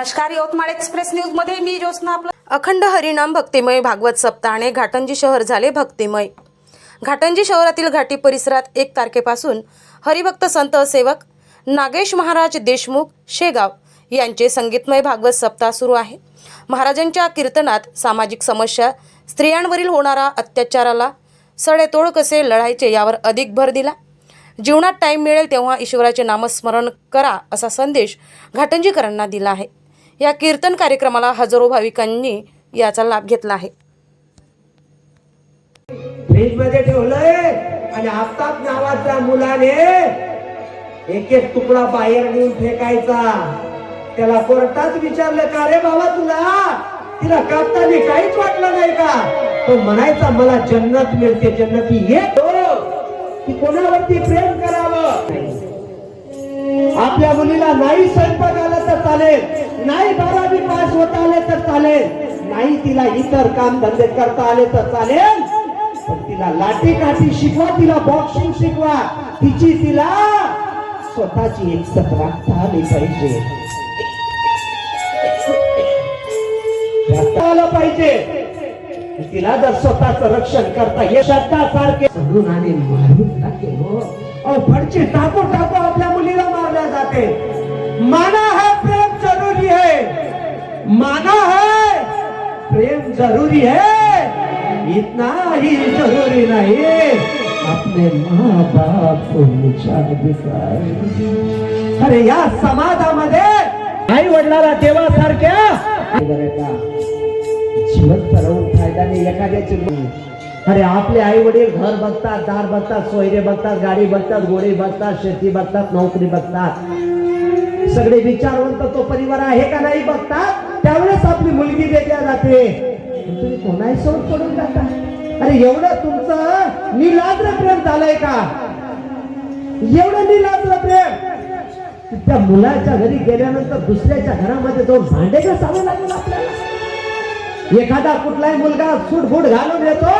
नमस्कार यवतमाळ एक्सप्रेस न्यूजमध्ये मी ज्योत्ना आपलं अखंड हरिनाम भक्तिमय भागवत सप्ताहाने घाटंजी शहर झाले भक्तिमय. घाटंजी शहरातील घाटी परिसरात एक तारखेपासून हरिभक्त संत सेवक नागेश महाराज देशमुख शेगाव यांचे संगीतमय भागवत सप्ताह सुरू आहे. महाराजांच्या कीर्तनात सामाजिक समस्या स्त्रियांवरील होणारा अत्याचाराला सडेतोड कसे लढायचे यावर अधिक भर दिला. जीवनात टाईम मिळेल तेव्हा ईश्वराचे नामस्मरण करा असा संदेश घाटंजीकरांना दिला आहे. या कीर्तन कार्यक्रमाला हजारो भाविकांनी याचा लाभ घेतला आहे. फ्रीजमध्ये ठेवलंय आणि आफताब नावाच्या मुलाने एक एक तुकडा बाहेर नेऊन फेकायचा. त्याला कोर्टात विचारलं का रे बाबा तुला? तिला कापताना काहीच वाटलं नाही का? तो म्हणायचा मला जन्नत मिळते जन्नती ये हो, की कोणावरती प्रेम करावं? आपल्या मुलीला नाही स्वयंपाक आला तर चालेल. नाही बारावी पास होता आले तर चालेल. नाही तिला इतर काम धंदे करता आले तर चालेल. पण तिला लाठी काठी शिकवा तिला बॉक्सिंग शिकवा. तिची तिला स्वतःची इज्जत राखता आली पाहिजे. आलं पाहिजे. तिला जर स्वतःच रक्षण करता ये सारखे. म्हणून आणि मारून टाके हो. फडचे टाको टाको आपल्या मुलीला माना है प्रेम जरूरी है. माना है प्रेम जरूरी है. इतना ही जरूरी नहीं. अपने माँ बाप को विचार दिखाए. अरे या समाजामध्ये आई वडिलाला देवासारख्या जीवन ठरवून फायदा नाही एखाद्याची अरे आपले आई वडील घर बघतात दार बघतात सोयरे बघतात गाडी बघतात गोडी बघतात शेती बघतात नोकरी बघतात. सगळे विचारवंत तो परिवार आहे का नाही बघतात त्यावेळेस आपली मुलगी देत्या जाते. तुम्ही कोणाही सोड पडून जाता. अरे एवढं तुमचं निलाद्र प्रेम झालंय का? एवढं निलाद्र प्रेम. त्या मुलाच्या घरी गेल्यानंतर दुसऱ्याच्या घरामध्ये जाऊन भांडे घासावे लागेल आपल्याला. एखादा कुठलाही मुलगा सूटफूट घालून येतो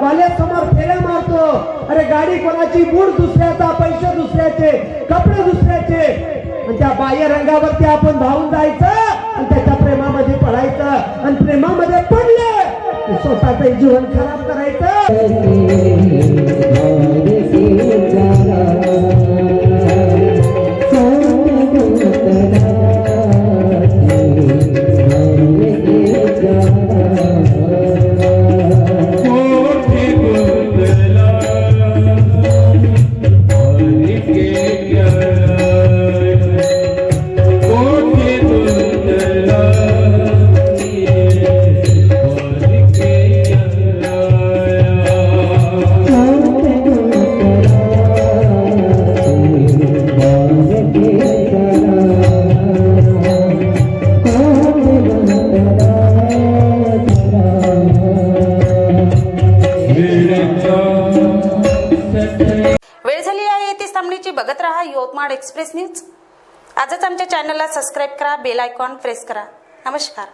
कॉलेज समोर फेऱ्या मारतो. अरे गाडी कोणाची? बूट दुसऱ्याचा पैसे दुसऱ्याचे कपडे दुसऱ्याचे. आणि त्या बाह्य रंगावरती आपण धावून जायचं आणि त्याच्या प्रेमामध्ये पडायचं आणि प्रेमामध्ये पडलं स्वतःच जीवन खराब करायचं. पाहता यवतमाळ एक्सप्रेस न्यूज. आजच आमच्या चॅनलला सबस्क्राईब करा बेल आयकॉन प्रेस करा. नमस्कार.